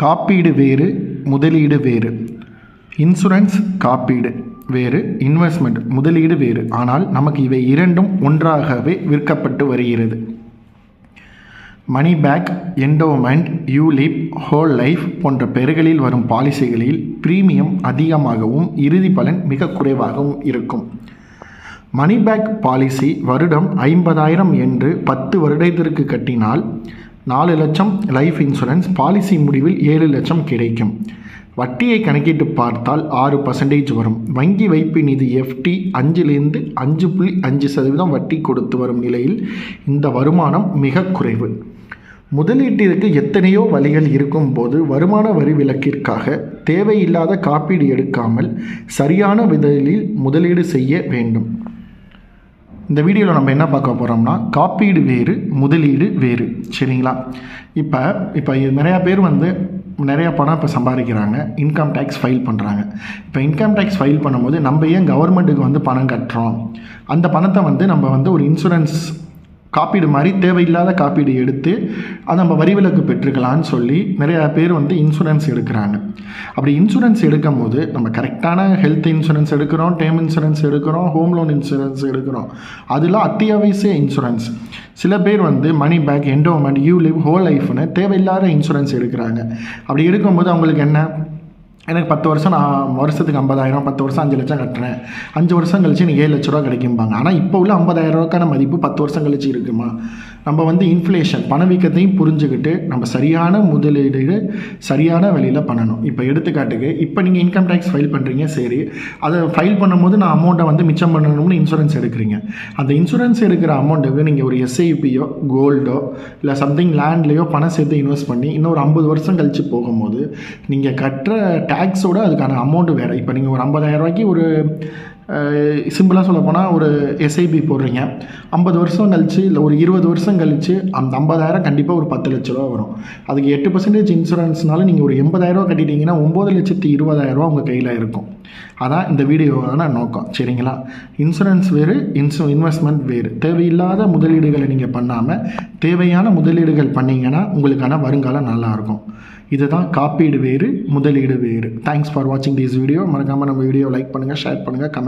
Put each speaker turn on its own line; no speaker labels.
காப்பீடு வேறு முதலீடு வேறு. இன்சூரன்ஸ் காப்பீடு வேறு இன்வெஸ்ட்மெண்ட் முதலீடு வேறு. ஆனால் நமக்கு இவை இரண்டும் ஒன்றாகவே விற்கப்பட்டு வருகிறது. Money back endowment ULIP whole life போன்ற பெயர்களில் வரும் பாலிசிகளில் பிரீமியம் அதிகமாகவும் இறுதி பலன் மிக குறைவாகவும் இருக்கும். மணி பேக் பாலிசி வருடம் ஐம்பதாயிரம் என்று பத்து வருடத்திற்கு கட்டினால் நாலு லட்சம் லைஃப் இன்சூரன்ஸ் பாலிசி முடிவில் ஏழு லட்சம் கிடைக்கும். வட்டியை கணக்கிட்டு பார்த்தால் ஆறு பர்சன்டேஜ் வரும். வங்கி வைப்பு நிதி எஃப்டி அஞ்சிலிருந்து அஞ்சு புள்ளி அஞ்சு சதவீதம் வட்டி கொடுத்து வரும் நிலையில் இந்த வருமானம் மிக குறைவு. முதலீட்டிற்கு எத்தனையோ வழிகள் இருக்கும்போது வருமான வரி விலக்கிற்காக தேவையில்லாத காப்பீடு எடுக்காமல் சரியான விதையில் முதலீடு செய்ய வேண்டும். இந்த வீடியோவில் நம்ம என்ன பார்க்க போகிறோம்னா காப்பீடு வேறு முதலீடு வேறு. சரிங்களா? இப்போ இப்போ நிறையா பேர் வந்து நிறையா பணம் இப்போ சம்பாதிக்கிறாங்க. இன்கம் டேக்ஸ் ஃபைல் பண்ணுறாங்க இப்போ இன்கம் டேக்ஸ் ஃபைல் பண்ணும்போது நம்ம ஏன் கவர்மெண்ட்டுக்கு வந்து பணம் கட்டுறோம்? அந்த பணத்தை வந்து நம்ம வந்து ஒரு இன்சூரன்ஸ் காப்பீடு மாதிரி தேவையில்லாத காப்பீடு எடுத்து அதை நம்ம வரி விலக்கு பெற்றுக்கலான்னு சொல்லி நிறையா பேர் வந்து இன்சூரன்ஸ் எடுக்கிறாங்க. அப்படி இன்சூரன்ஸ் எடுக்கும் போது நம்ம கரெக்டான ஹெல்த் இன்சூரன்ஸ் எடுக்கிறோம் டேர்ம் இன்சூரன்ஸ் எடுக்கிறோம் ஹோம் லோன் இன்சூரன்ஸ் எடுக்கிறோம். அதில் அத்தியாவசிய இன்சூரன்ஸ் சில பேர் வந்து money back endowment ULIP whole லைஃப்னு தேவையில்லாத இன்சூரன்ஸ் எடுக்கிறாங்க. அப்படி எடுக்கும்போது அவங்களுக்கு என்ன? எனக்கு பத்து வருஷம் நான் வருஷத்துக்கு ஐம்பதாயிரம் பத்து வருஷம் அஞ்சு லட்சம் கட்டுறேன். அஞ்சு வருஷம் கழிச்சு எனக்கு ஏழு லட்ச ரூபா கிடைக்கும்பாங்க. ஆனால் இப்போ உள்ள ஐம்பதாயிரம் ரூபாய்க்கான மதிப்பு பத்து வருஷம் கழிச்சு இருக்குமா? நம்ம வந்து இன்ஃப்ளேஷன் பணவீக்கத்தையும் புரிஞ்சுக்கிட்டு நம்ம சரியான முதலீடு சரியான வழியில் பண்ணணும். இப்போ எடுத்துக்காட்டுக்கு இப்போ நீங்கள் இன்கம் டேக்ஸ் ஃபைல் பண்ணுறீங்க சரி. அதை ஃபைல் பண்ணும்போது நான் அமௌண்ட்டை வந்து மிச்சம் பண்ணணும்னு இன்சூரன்ஸ் எடுக்கிறீங்க. அந்த இன்சூரன்ஸ் எடுக்கிற அமௌண்ட்டுக்கு நீங்கள் ஒரு எஸ்ஐபியோ கோல்டோ இல்லை சம்திங் லேண்ட்லேயோ பணம் சேர்த்து இன்வெஸ்ட் பண்ணி இன்னொரு ஐம்பது வருஷம் கழித்து போகும்போது நீங்கள் கட்டுற டேக்ஸோட அதுக்கான அமௌண்ட்டு வேறு. இப்போ நீங்கள் ஒரு ஐம்பதாயிரம் ரூபாய்க்கு ஒரு சிம்பிளாக சொல்ல போனால் ஒரு எஸ்ஐபி போடுறீங்க. ஐம்பது வருஷம் கழிச்சு இல்லை ஒரு இருபது வருஷம் கழிச்சு அந்த ஐம்பதாயிரம் கண்டிப்பாக ஒரு பத்து லட்ச ரூபா வரும். அதுக்கு எட்டு பர்சன்டேஜ் இன்சூரன்ஸ்னால நீங்கள் ஒரு எண்பதாயிரரூவா கட்டிட்டீங்கன்னா ஒம்பது லட்சத்து இருபதாயிரரூவா உங்கள் கையில் இருக்கும். அதான் இந்த வீடியோவான நோக்கம். சரிங்களா? இன்சூரன்ஸ் வேறு இன்சூ இன்வெஸ்ட்மெண்ட் வேறு. தேவையில்லாத முதலீடுகளை நீங்கள் பண்ணாமல் தேவையான முதலீடுகள் பண்ணிங்கன்னா உங்களுக்கான வருங்காலம் நல்லாயிருக்கும் இதுதான் காப்பீடு வேறு முதலீடு வேறு. தேங்க்ஸ் ஃபார் வாட்சிங் திஸ் வீடியோ மறக்காமல் நம்ம வீடியோ லைக் பண்ணுங்கள் ஷேர் பண்ணுங்கள்